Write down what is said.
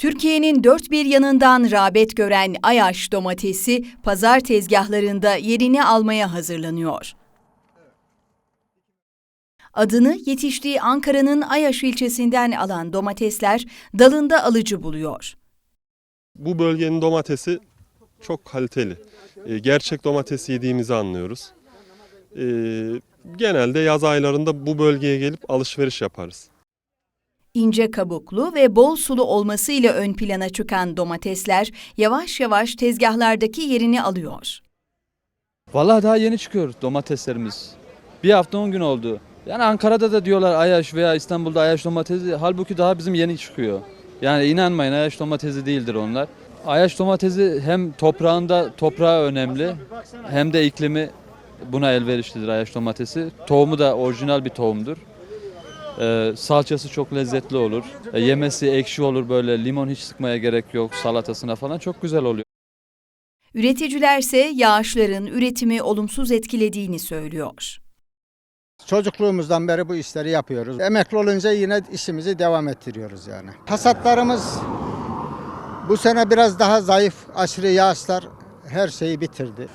Türkiye'nin dört bir yanından rağbet gören Ayaş domatesi pazar tezgahlarında yerini almaya hazırlanıyor. Adını yetiştiği Ankara'nın Ayaş ilçesinden alan domatesler dalında alıcı buluyor. Bu bölgenin domatesi çok kaliteli. E, gerçek domates yediğimizi anlıyoruz. E, genelde yaz aylarında bu bölgeye gelip alışveriş yaparız. İnce kabuklu ve bol sulu olmasıyla ön plana çıkan domatesler yavaş yavaş tezgahlardaki yerini alıyor. Vallahi daha yeni çıkıyor domateslerimiz. Bir hafta 10 gün oldu. Yani Ankara'da da diyorlar Ayaş veya İstanbul'da Ayaş domatesi. Halbuki daha bizim yeni çıkıyor. Yani inanmayın Ayaş domatesi değildir onlar. Ayaş domatesi hem toprağında toprağı önemli hem de iklimi buna elverişlidir Ayaş domatesi. Tohumu da orijinal bir tohumdur. Ee, salçası çok lezzetli olur. E, yemesi ekşi olur böyle limon hiç sıkmaya gerek yok salatasına falan çok güzel oluyor. Üreticilerse yağışların üretimi olumsuz etkilediğini söylüyor. Çocukluğumuzdan beri bu işleri yapıyoruz. Emekli olunca yine işimizi devam ettiriyoruz yani. Hasatlarımız bu sene biraz daha zayıf. Aşırı yağışlar her şeyi bitirdi.